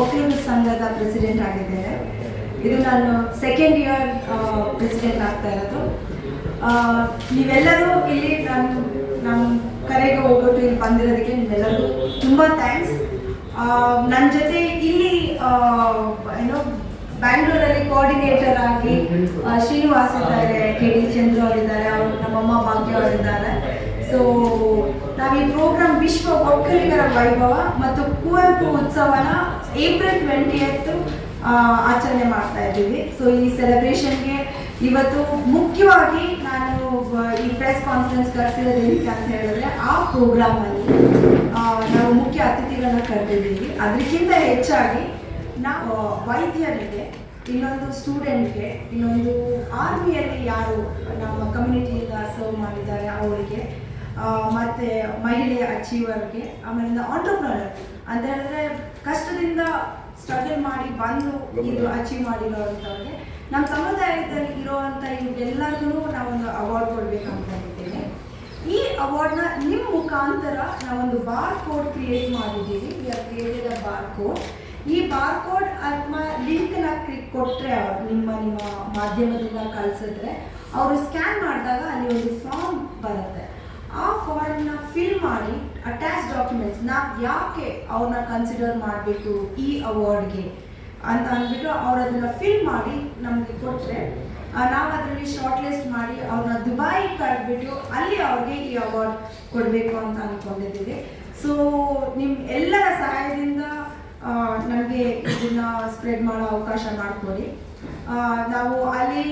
ಒಕ್ಕಲೂರು ಸಂಘದ ಪ್ರೆಸಿಡೆಂಟ್ ಆಗಿದ್ದೇನೆ. ಇದು ನಾನು ಸೆಕೆಂಡ್ ಇಯರ್ ಪ್ರೆಸಿಡೆಂಟ್ ಆಗ್ತಾ ಇರೋದು. ನೀವೆಲ್ಲರೂ ಇಲ್ಲಿ ನಾನು ನಮ್ಮ ಕರೆಗೆ ಹೋಗ್ಬಿಟ್ಟು ಇಲ್ಲಿ ಬಂದಿರೋದಕ್ಕೆ ನಿಮ್ಮೆಲ್ಲರಿಗೂ ತುಂಬ ಥ್ಯಾಂಕ್ಸ್ ನನ್ನ ಜೊತೆ ಇಲ್ಲಿ ಏನೋ ಬ್ಯಾಂಗ್ಳೂರಲ್ಲಿ ಕೋಆರ್ಡಿನೇಟರ್ ಆಗಿ ಶ್ರೀನಿವಾಸ್ ಇದ್ದಾರೆ ಕೆ ಡಿ ಚಂದ್ರು ಅವರಿದ್ದಾರೆ, ಅವರು ನಮ್ಮಮ್ಮ ಭಾಗ್ಯ ಅವರಿದ್ದಾರೆ. ಸೊ ನಾವು ಈ ಪ್ರೋಗ್ರಾಮ್ ವಿಶ್ವ ಒಕ್ಕಲಿಗರ ವೈಭವ ಮತ್ತು ಕುವೆಂಪು ಉತ್ಸವನ ಏಪ್ರಿಲ್ ಟ್ವೆಂಟಿ ಆಚರಣೆ ಮಾಡ್ತಾ ಇದ್ದೀವಿ. ಸೊ ಈ ಸೆಲೆಬ್ರೇಷನ್ಗೆ ಇವತ್ತು ಮುಖ್ಯವಾಗಿ ನಾನು ಈ ಪ್ರೆಸ್ ಕಾನ್ಫರೆನ್ಸ್ ಕರೆಸಿರೋದು ಏನಕ್ಕೆ ಅಂತ ಹೇಳಿದ್ರೆ, ಆ ಪ್ರೋಗ್ರಾಮಲ್ಲಿ ನಾವು ಮುಖ್ಯ ಅತಿಥಿಗಳನ್ನ ಕರೆದಿದ್ದೀವಿ. ಅದಕ್ಕಿಂತ ಹೆಚ್ಚಾಗಿ ನಾವು ವೈದ್ಯರಿಗೆ, ಇನ್ನೊಂದು ಸ್ಟೂಡೆಂಟ್ಗೆ ಇನ್ನೊಂದು ಆರ್ಮಿಯಲ್ಲಿ ಯಾರು ನಮ್ಮ ಕಮ್ಯುನಿಟಿಯಿಂದ ಸರ್ವ್ ಮಾಡಿದ್ದಾರೆ ಅವರಿಗೆ ಮತ್ತೆ ಮಹಿಳೆ ಅಚೀವರ್ಗೆ ಆಮೇಲೆ ಆಂಟರ್ಪ್ರನರ್ ಅಂತ ಹೇಳಿದ್ರೆ ಕಷ್ಟದಿಂದ ಸ್ಟ್ರಗಲ್ ಮಾಡಿ ಬಂದು ಇದು ಅಚೀವ್ ಮಾಡಿರೋವಂಥವ್ರಿಗೆ ನಮ್ಮ ಸಮುದಾಯದಲ್ಲಿ ಇರೋವಂಥ ಇವ್ರಿಗೆಲ್ಲರಿಗೂ ನಾವೊಂದು ಅವಾರ್ಡ್ ಕೊಡ್ಬೇಕಂತ ಇದ್ದೇನೆ ಈ ಅವಾರ್ಡ್ನ ನಿಮ್ಮ ಮುಖಾಂತರ ನಾವೊಂದು ಬಾರ್ ಕೋಡ್ ಕ್ರಿಯೇಟ್ ಮಾಡಿದ್ದೀವಿ ಕ್ರಿಯೇಟೆಡ್ ಅ ಬಾರ್ ಕೋಡ್ ಈ ಬಾರ್ ಕೋಡ್ ಅಥವಾ ಲಿಂಕ್ನ ಕೊಟ್ಟರೆ ಅವ್ರು ನಿಮ್ಮ ನಿಮ್ಮ ಮಾಧ್ಯಮದಿಂದ ಕಳಿಸಿದ್ರೆ ಅವರು ಸ್ಕ್ಯಾನ್ ಮಾಡಿದಾಗ ಅಲ್ಲಿ ಒಂದು ಫಾರ್ಮ್ ಬರುತ್ತೆ. ಆ ಫಾರ್ಮ್ನ ಫಿಲ್ ಮಾಡಿ ಅಟ್ಯಾಚ್ ಡಾಕ್ಯುಮೆಂಟ್ಸ್ ನಾ ಯಾಕೆ ಅವ್ರನ್ನ ಕನ್ಸಿಡರ್ ಮಾಡಬೇಕು ಈ ಅವಾರ್ಡ್ಗೆ ಅಂತ ಅಂದ್ಬಿಟ್ಟು ಅವ್ರು ಅದನ್ನ ಫಿಲ್ ಮಾಡಿ ನಮಗೆ ಕೊಟ್ಟರೆ ನಾವು ಅದರಲ್ಲಿ ಶಾರ್ಟ್ ಲಿಸ್ಟ್ ಮಾಡಿ ಅವ್ರನ್ನ ದುಬಾಯಿ ಕರೆದ್ಬಿಟ್ಟು ಅಲ್ಲಿ ಅವ್ರಿಗೆ ಈ ಅವಾರ್ಡ್ ಕೊಡಬೇಕು ಅಂತ ಅಂದ್ಕೊಂಡಿದ್ದೀವಿ ಸೊ ನಿಮ್ಮ ಎಲ್ಲರ ಸಹಾಯದಿಂದ ನಮಗೆ ಇದನ್ನ ಸ್ಪ್ರೆಡ್ ಮಾಡೋ ಅವಕಾಶ ಮಾಡಿಕೊಡಿ. ನಾವು ಅಲ್ಲಿ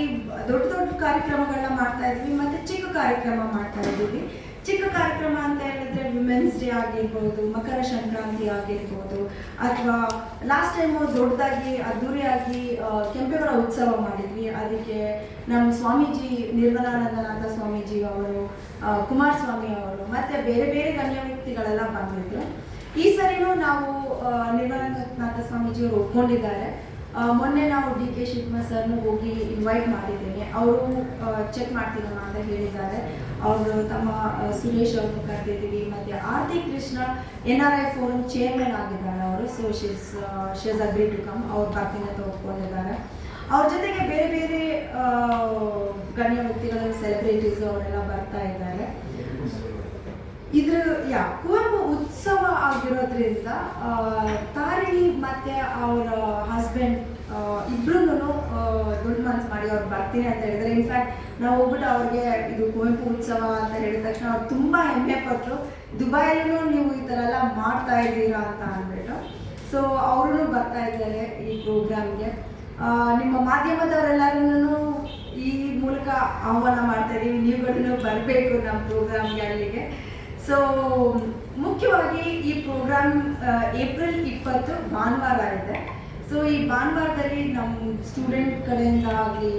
ದೊಡ್ಡ ದೊಡ್ಡ ಕಾರ್ಯಕ್ರಮಗಳನ್ನ ಮಾಡ್ತಾ ಇದ್ವಿ, ಮತ್ತೆ ಚಿಕ್ಕ ಕಾರ್ಯಕ್ರಮ ಮಾಡ್ತಾ ಇದ್ದೀವಿ. ಚಿಕ್ಕ ಕಾರ್ಯಕ್ರಮ ಅಂತ ಹೇಳಿದ್ರೆ ವಿಮೆನ್ಸ್ ಡೇ ಆಗಿರ್ಬೋದು, ಮಕರ ಸಂಕ್ರಾಂತಿ ಆಗಿರ್ಬೋದು, ಅಥವಾ ಲಾಸ್ಟ್ ಟೈಮು ದೊಡ್ಡದಾಗಿ, ಅದ್ದೂರಿಯಾಗಿ ಕೆಂಪೇಗೌಡ ಉತ್ಸವ ಮಾಡಿದ್ವಿ. ಅದಕ್ಕೆ ನಮ್ಮ ಸ್ವಾಮೀಜಿ, ನಿರ್ಮಲಾನಂದನಾಥ ಸ್ವಾಮೀಜಿ ಅವರು ಕುಮಾರಸ್ವಾಮಿ ಅವರು, ಮತ್ತೆ ಬೇರೆ ಬೇರೆ ಗಣ್ಯ ವ್ಯಕ್ತಿಗಳೆಲ್ಲ ಬಂದಿದ್ರು. ಈ ಸರಿನೂ ನಾವು ನಿರ್ಮಲಾನಂದನಾಥ ಸ್ವಾಮೀಜಿ ಅವರು ಒಪ್ಕೊಂಡಿದ್ದಾರೆ. ಮೊನ್ನೆ ನಾವು ಡಿ ಕೆ ಶಿವಕುಮಾರ್ ಸರ್ನು ಹೋಗಿ ಇನ್ವೈಟ್ ಮಾಡಿದ್ದೇನೆ. ಅವರು ಚೆಕ್ ಮಾಡ್ತೀನಮ್ಮ ಅಂತ ಹೇಳಿದ್ದಾರೆ. ಅವರು ತಮ್ಮ ಸುರೇಶ್ ಅವ್ರನ್ನು ಕರೆದಿದ್ದೀವಿ. ಮತ್ತೆ Aarti Krishna, N R I forum chairman ಆಗಿದ್ದಾರೆ ಅವರು. So she's she's agreed to come ಅವ್ರ ಅಂತ ಒಪ್ಕೊಂಡಿದ್ದಾರೆ ಅವ್ರ ಜೊತೆಗೆ ಬೇರೆ ಬೇರೆ ಗಣ್ಯ ವ್ಯಕ್ತಿಗಳು ಸೆಲೆಬ್ರಿಟೀಸ್ ಅವರೆಲ್ಲ ಬರ್ತಾ ಇದ್ದಾರೆ. ಇದ್ರ, ಯಾ, ಕುವೆಂಪು ಉತ್ಸವ ಆಗಿರೋದ್ರಿಂದ ತಾರಿಣಿ ಮತ್ತೆ ಅವರ ಹಸ್ಬೆಂಡ್ ಇಬ್ರು ದುಡ್ಡು ಮನ್ಸು ಮಾಡಿ ಅವ್ರು ಬರ್ತೀನಿ ಅಂತ ಹೇಳಿದ್ರೆ. ಇನ್ಫ್ಯಾಕ್ಟ್ ನಾವು ಹೋಗ್ಬಿಟ್ಟು ಅವ್ರಿಗೆ ಇದು ಕುವೆಂಪು ಉತ್ಸವ ಅಂತ ಹೇಳಿದ ತಕ್ಷಣ ಅವ್ರು ತುಂಬಾ ಹೆಮ್ಮೆ ಪಟ್ಟರು ದುಬೈಲೂ ನೀವು ಈ ಥರ ಎಲ್ಲ ಮಾಡ್ತಾ ಇದ್ದೀರಾ ಅಂತ ಅಂದ್ಬಿಟ್ಟು. ಸೊ ಅವರು ಬರ್ತಾ ಇದ್ದಾರೆ ಈ ಪ್ರೋಗ್ರಾಮ್ಗೆ. ನಿಮ್ಮ ಮಾಧ್ಯಮದವರೆಲ್ಲರನ್ನೂ ಈ ಮೂಲಕ ಆಹ್ವಾನ ಮಾಡ್ತಾ ಇದ್ದೀವಿ ನೀವುಗಳನ್ನು ಬರಬೇಕು ನಮ್ಮ ಪ್ರೋಗ್ರಾಮ್ಗೆ ಅಲ್ಲಿಗೆ. ಸೊ ಮುಖ್ಯವಾಗಿ ಈ ಪ್ರೋಗ್ರಾಮ್ ಏಪ್ರಿಲ್ ಇಪ್ಪತ್ತು ಭಾನುವಾರ ಇದೆ. ಸೊ ಈ ಭಾನುವಾರದಲ್ಲಿ ನಮ್ಮ ಸ್ಟೂಡೆಂಟ್ ಕಡೆಯಿಂದ ಆಗಲಿ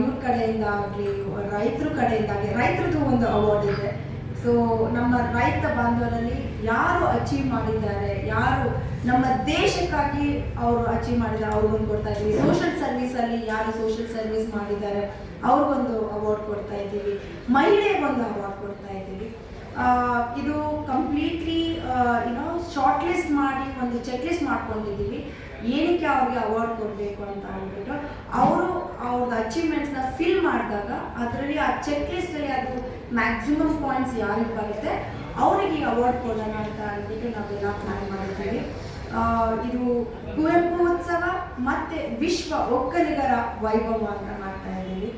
ಇವ್ರ ಕಡೆಯಿಂದ ಆಗಲಿ, ರೈತರ ಕಡೆಯಿಂದ ಆಗಲಿ ರೈತರದ್ದು ಒಂದು ಅವಾರ್ಡ್ ಇದೆ. ಸೊ ನಮ್ಮ ರೈತ ಬಾಂಧವರಲ್ಲಿ ಯಾರು ಅಚೀವ್ ಮಾಡಿದ್ದಾರೆ, ಯಾರು ನಮ್ಮ ದೇಶಕ್ಕಾಗಿ ಅವರು ಅಚೀವ್ ಮಾಡಿದ್ದಾರೆ ಅವ್ರಿಗೊಂದು ಕೊಡ್ತಾ ಇದ್ದೀವಿ. ಸೋಷಿಯಲ್ ಸರ್ವಿಸಲ್ಲಿ ಯಾರು ಸೋಷಿಯಲ್ ಸರ್ವಿಸ್ ಮಾಡಿದ್ದಾರೆ, ಅವ್ರಿಗೊಂದು ಅವಾರ್ಡ್ ಕೊಡ್ತಾ ಇದ್ದೀವಿ. ಮಹಿಳೆಗೊಂದು ಅವಾರ್ಡ್ ಕೊಡ್ತಾ ಇದ್ದೀವಿ. ಇದು ಕಂಪ್ಲೀಟ್ಲಿ ಏನೋ ಶಾರ್ಟ್ ಲಿಸ್ಟ್ ಮಾಡಿ ಒಂದು ಚೆಕ್ ಲಿಸ್ಟ್ ಮಾಡ್ಕೊಂಡಿದ್ದೀವಿ. ಏನಕ್ಕೆ ಅವ್ರಿಗೆ ಅವಾರ್ಡ್ ಕೊಡಬೇಕು ಅಂತ ಅಂದ್ಬಿಟ್ಟು ಅವರು ಅವ್ರದ್ದು ಅಚೀವ್ಮೆಂಟ್ಸ್ನ ಫಿಲ್ ಮಾಡಿದಾಗ ಅದರಲ್ಲಿ ಆ ಚೆಕ್ ಲಿಸ್ಟಲ್ಲಿ ಅದು ಮ್ಯಾಕ್ಸಿಮಮ್ ಪಾಯಿಂಟ್ಸ್ ಯಾರಿಗೆ ಬರುತ್ತೆ, ಅವರಿಗೆ ಅವಾರ್ಡ್ ಕೊಡೋಣ ಅಂತ ಅಂದ್ಬಿಟ್ಟು ನಾವೆಲ್ಲ ಪ್ಲ್ಯಾನ್ ಮಾಡಿದ್ದೀವಿ. ಇದು ಕುವೆಂಪು ಉತ್ಸವ ಮತ್ತು ವಿಶ್ವ ಒಕ್ಕಲಿಗರ ವೈಭವ ಅಂತ ಮಾಡ್ತಾ ಇದ್ದೀವಿ.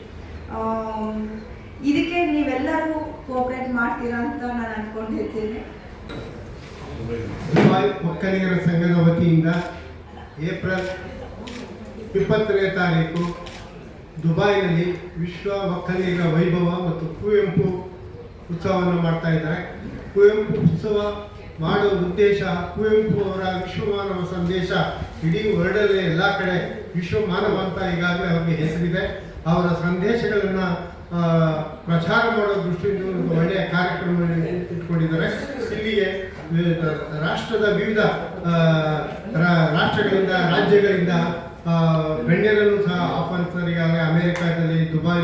ಇದಕ್ಕೆ ನೀವೆಲ್ಲರೂ ಕೋಆಪರೇಟ್ ಮಾಡ್ತೀರಾ ಅಂತ ನಾನು ಅನ್ಕೊಂಡಿರ್ತೀನಿ ಒಕ್ಕಲಿಗರ ಸಂಘದ ವತಿಯಿಂದ ಏಪ್ರಿಲ್ ಇಪ್ಪತ್ತನೇ ತಾರೀಕು ದುಬೈನಲ್ಲಿ ವಿಶ್ವ ಒಕ್ಕಲಿಗರ ವೈಭವ ಮತ್ತು ಕುವೆಂಪು ಉತ್ಸವವನ್ನು ಮಾಡ್ತಾ ಇದ್ದಾರೆ. ಕುವೆಂಪು ಉತ್ಸವ ಮಾಡುವ ಉದ್ದೇಶ ಕುವೆಂಪು ಅವರ ವಿಶ್ವಮಾನವ ಸಂದೇಶ. ಇಡೀ ವರ್ಲ್ಡಲ್ಲಿ ಎಲ್ಲ ಕಡೆ ವಿಶ್ವಮಾನವ ಅಂತ ಈಗಾಗಲೇ ಅವರಿಗೆ ಹೆಸರಿದೆ. ಅವರ ಸಂದೇಶಗಳನ್ನು ಪ್ರಚಾರ ಮಾಡೋ ದೃಷ್ಟಿಯಿಂದ ಒಂದು ಒಳ್ಳೆಯ ಕಾರ್ಯಕ್ರಮ ಇಟ್ಕೊಂಡಿದ್ದಾರೆ. ಇಲ್ಲಿಗೆ ರಾಷ್ಟ್ರದ ವಿವಿಧ ರಾಷ್ಟ್ರಗಳಿಂದ, ರಾಜ್ಯಗಳಿಂದ ಗಣ್ಯರನ್ನು ಸಹ ಆಹ್ವಾನಿಸ್ತಾರೆ. ಈಗಾಗಲೇ ಅಮೆರಿಕಾದಲ್ಲಿ ದುಬೈ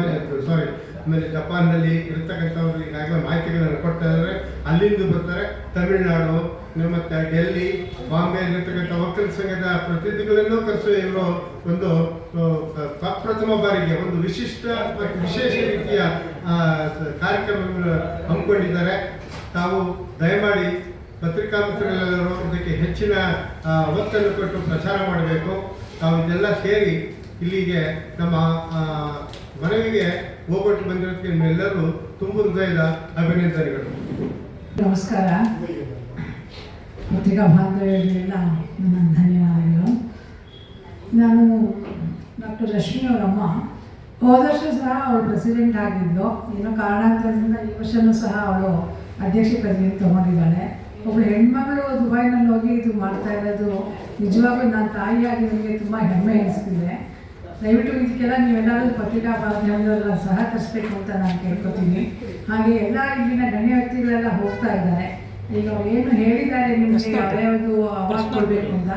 ಸಾರಿ ಆಮೇಲೆ ಜಪಾನ್ನಲ್ಲಿ ಇರ್ತಕ್ಕಂಥವ್ರು ಈಗಾಗಲೇ ಮಾಹಿತಿಗಳನ್ನು ಕೊಡ್ತಾ ಇದ್ದಾರೆ. ಅಲ್ಲಿಂದ ಬರ್ತಾರೆ. ತಮಿಳುನಾಡು ಮತ್ತು ಡೆಲ್ಲಿ ಬಾಂಬೆಯಲ್ಲಿರ್ತಕ್ಕಂಥ ಒಕ್ಕಲ ಸಂಘದ ಪ್ರತಿನಿಧಿಗಳನ್ನೂ ಕರೆಸುವ ಇವರು ಒಂದು ಪ್ರಥಮ ಬಾರಿಗೆ ಒಂದು ವಿಶಿಷ್ಟ ಮತ್ತು ವಿಶೇಷ ರೀತಿಯ ಕಾರ್ಯಕ್ರಮಗಳು ಹಮ್ಮಿಕೊಂಡಿದ್ದಾರೆ. ತಾವು ದಯಮಾಡಿ ಪತ್ರಿಕಾ ಮಿತ್ರಗಳೆಲ್ಲರೂ ಇದಕ್ಕೆ ಹೆಚ್ಚಿನ ಒತ್ತನ್ನು ಕೊಟ್ಟು ಪ್ರಚಾರ ಮಾಡಬೇಕು. ತಾವು ಇದೆಲ್ಲ ಸೇರಿ ಇಲ್ಲಿಗೆ ನಮ್ಮ ಮನವಿಗೆ ಹೋಗೊಟ್ಟು ಬಂದಿರೋದಕ್ಕೆ ನಿಮ್ಮೆಲ್ಲರೂ ತುಂಬ ಹೃದಯದ ಅಭಿನಂದನೆಗಳು. ನಮಸ್ಕಾರ. ಪತ್ರಿಕಾ ಬಾಂಧವ್ಯಗಳಿಗೆಲ್ಲ ನನ್ನ ಧನ್ಯವಾದಗಳು. ನಾನು ಡಾಕ್ಟರ್ ರಶ್ಮಿ ಅವರಮ್ಮ, ಹೋದ ವರ್ಷ ಸಹ ಅವಳು ಪ್ರೆಸಿಡೆಂಟ್ ಆಗಿದ್ದು ಏನೋ ಕಾರಣಾಂತರದಿಂದ ಈ ವರ್ಷನೂ ಸಹ ಅವಳು ಅಧ್ಯಕ್ಷ ಪದವಿಯನ್ನು ತೊಗೊಂಡಿದ್ದಾಳೆ. ಒಬ್ಬಳು ಹೆಣ್ಮಗಳು ದುಬೈನಲ್ಲಿ ಹೋಗಿ ಇದು ಮಾಡ್ತಾ ಇರೋದು ನಿಜವಾಗ್ಲೂ ನನ್ನ ತಾಯಿಯಾಗಿ ನನಗೆ ತುಂಬ ಹೆಮ್ಮೆ ಅನಿಸ್ತಿದೆ ದಯವಿಟ್ಟು ಇದಕ್ಕೆಲ್ಲ ನೀವೆಲ್ಲರೂ ಪತ್ರಿಕಾ ಮಾಧ್ಯಮದಲ್ಲ ಸಹಕರಿಸಬೇಕು ಅಂತ ನಾನು ಕೇಳ್ಕೊತೀನಿ. ಹಾಗೆ ಎಲ್ಲ ಇಲ್ಲಿನ ಗಣ್ಯ ವ್ಯಕ್ತಿಗಳೆಲ್ಲ ಹೋಗ್ತಾ ಇದ್ದಾರೆ. ಈಗ ಅವ್ರು ಏನು ಹೇಳಿದ್ದಾರೆ ನಿಮಗೆ ಯಾವ್ಯಾವುದು ಅವಾರ್ಡ್ ಕೊಡಬೇಕು ಅಂತ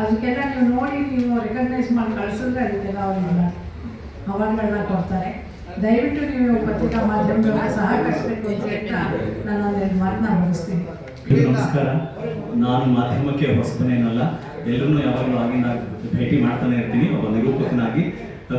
ಅದಕ್ಕೆಲ್ಲ ನೀವು ನೋಡಿ ನೀವು ರೆಕಗ್ನೈಸ್ ಮಾಡಿ ಕಳಿಸಿದ್ರೆ ಅದಕ್ಕೆಲ್ಲ ಅವ್ರಿಗೆ ಅವಾರ್ಡ್ಗಳನ್ನ ಕೊಡ್ತಾರೆ. ದಯವಿಟ್ಟು ನೀವು ಪತ್ರಿಕಾ ಮಾಧ್ಯಮದಲ್ಲ ಸಹಕರಿಸಬೇಕು ಅಂತ ಹೇಳ್ತಾ ನಾನು ಒಂದೆರಡು ಮಾತನ್ನ ಮುಗಿಸ್ತೀನಿ. ನಮಸ್ಕಾರ. ನಾನು ಮಾಧ್ಯಮಕ್ಕೆ ಹೊಸಬನೇನಲ್ಲ ಎಲ್ಲರೂ ಯಾವಾಗಲೂ ಆಗಿಂದ ಭೇಟಿ ಮಾಡ್ತಾನೆ ಇರ್ತೀನಿ ಒಬ್ಬ ನಿರೂಪಕನಾಗಿ.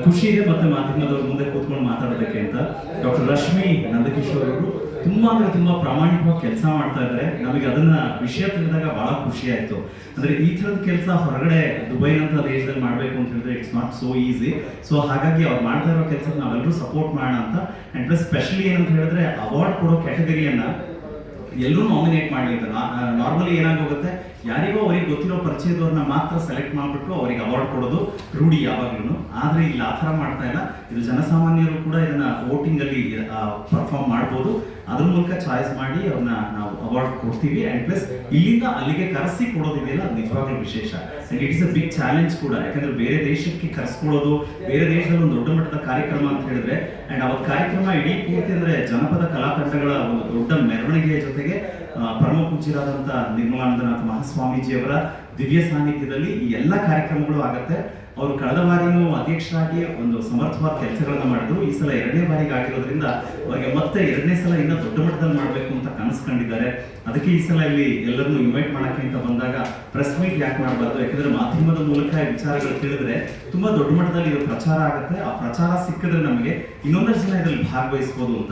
ಖುಷಿ ಇದೆ ಮತ್ತೆ ಮಾಧ್ಯಮದವ್ರ ಮುಂದೆ ಕೂತ್ಕೊಂಡು ಮಾತಾಡೋದಕ್ಕೆ ಅಂತ. ಡಾಕ್ಟರ್ ರಶ್ಮಿ ನಂದಕಿಶೋರ್ ಅವರು ತುಂಬಾ ಅಂದ್ರೆ ತುಂಬಾ ಪ್ರಾಮಾಣಿಕವಾಗಿ ಕೆಲಸ ಮಾಡ್ತಾ ಇದ್ದಾರೆ. ನಮಗೆ ಅದನ್ನ ವಿಷಯ ತಿಳಿದಾಗ ಬಹಳ ಖುಷಿ ಆಯ್ತು. ಅಂದ್ರೆ ಈ ತರದ ಕೆಲಸ ಹೊರಗಡೆ ದುಬೈ ಅಂತ ದೇಶದಲ್ಲಿ ಮಾಡ್ಬೇಕು ಅಂತ ಹೇಳಿದ್ರೆ it's not so easy so ಹಾಗಾಗಿ ಅವ್ರು ಮಾಡ್ತಾ ಇರೋ ಕೆಲಸ ನಾವೆಲ್ಲರೂ ಸಪೋರ್ಟ್ ಮಾಡೋಣ ಅಂತ. ಅಂಡ್ ಪ್ಲಸ್ ಸ್ಪೆಷಲಿ ಏನಂತ ಹೇಳಿದ್ರೆ ಅವಾರ್ಡ್ ಕೊಡೋ ಕ್ಯಾಟಗರಿಯನ್ನ ಎಲ್ಲರೂ ನಾಮಿನೇಟ್ ಮಾಡಲಿ ಅಂತ. ನಾರ್ಮಲಿ ಏನಾಗೋಗುತ್ತೆ, ಯಾರಿಗೋ ಅವ್ರಿಗೆ ಗೊತ್ತಿರೋ ಪರಿಚಯದವ್ರನ್ನ ಮಾತ್ರ ಸೆಲೆಕ್ಟ್ ಮಾಡಿಬಿಟ್ಟು ಅವ್ರಿಗೆ ಅವಾರ್ಡ್ ಕೊಡೋದು ರೂಢಿ ಯಾವಾಗ್ಲೂ ಆದ್ರೆ ಇಲ್ಲಿ ಆ ಥರ ಮಾಡ್ತಾ ಇಲ್ಲ. ಇದು ಜನಸಾಮಾನ್ಯರು ಕೂಡ ಇದನ್ನ ವೋಟಿಂಗ್ ಅಲ್ಲಿ ಪರ್ಫಾರ್ಮ್ ಮಾಡ್ಬೋದು. ಅದ್ರ ಮೂಲಕ ಚಾಯ್ಸ್ ಮಾಡಿ ಅವ್ರನ್ನ ನಾವು ಅವಾರ್ಡ್ ಕೊಡ್ತೀವಿ. ಅಂಡ್ ಪ್ಲಸ್ ಇಲ್ಲಿಂದ ಅಲ್ಲಿಗೆ ಕರೆಸಿ ಕೊಡೋದಿದೆಯಲ್ಲ ಅದು ನಿಜವಾಗ್ಲೂ ವಿಶೇಷ. And it's a big challenge ಕೂಡ. ಯಾಕಂದ್ರೆ ಬೇರೆ ದೇಶಕ್ಕೆ ಕರೆಸ್ಕೊಳ್ಳೋದು, ಬೇರೆ ದೇಶದಲ್ಲಿ ಒಂದು ದೊಡ್ಡ ಮಟ್ಟದ ಕಾರ್ಯಕ್ರಮ ಅಂತ ಹೇಳಿದ್ರೆ ಅಂಡ್ ಅವತ್ತು ಕಾರ್ಯಕ್ರಮ ಇಡೀ ಪೂರ್ತಿ ಅಂದ್ರೆ ಜನಪದ ಕಲಾತಂಡಗಳ ಒಂದು ದೊಡ್ಡ ಮೆರವಣಿಗೆಯ ಜೊತೆಗೆ ಪರಮ ಪೂಜ್ಯರಾದಂಥ ನಿರ್ಮಲಾನಂದನಾಥ ಮಹಾಸ್ವಾಮೀಜಿಯವರ ದಿವ್ಯ ಸಾನ್ನಿಧ್ಯದಲ್ಲಿ ಈ ಎಲ್ಲ ಕಾರ್ಯಕ್ರಮಗಳು ಆಗತ್ತೆ. ಅವರು ಕಳೆದ ಬಾರಿಯೂ ಅಧ್ಯಕ್ಷರಾಗಿ ಒಂದು ಸಮರ್ಥವಾದ ಕೆಲಸಗಳನ್ನು ಮಾಡಿದ್ರು. ಈ ಸಲ ಎರಡನೇ ಬಾರಿಗೆ ಆಗಿರೋದ್ರಿಂದ ಅವರಿಗೆ ಮತ್ತೆ ಎರಡನೇ ಸಲ ಇನ್ನ ದೊಡ್ಡ ಮಟ್ಟದಲ್ಲಿ ಮಾಡಬೇಕು ಅಂತ ಕನಸು ಕಂಡಿದ್ದಾರೆ ಅದಕ್ಕೆ ಈ ಸಲ ಇಲ್ಲಿ ಎಲ್ಲರನ್ನು ಇನ್ವೈಟ್ ಮಾಡಕ್ಕೆ ಅಂತ ಬಂದಾಗ ಪ್ರೆಸ್ ಮೀಟ್ ಯಾಕೆ ಮಾಡಬಾರ್ದು? ಯಾಕಂದ್ರೆ ಮಾಧ್ಯಮದ ಮೂಲಕ ವಿಚಾರಗಳು ತಿಳಿದ್ರೆ ತುಂಬಾ ದೊಡ್ಡ ಮಟ್ಟದಲ್ಲಿ ಇದು ಪ್ರಚಾರ ಆಗುತ್ತೆ. ಆ ಪ್ರಚಾರ ಸಿಕ್ಕಿದ್ರೆ ನಮಗೆ ಇನ್ನೊಂದಷ್ಟು ಜನ ಇದರಲ್ಲಿ ಭಾಗವಹಿಸ್ಬೋದು ಅಂತ.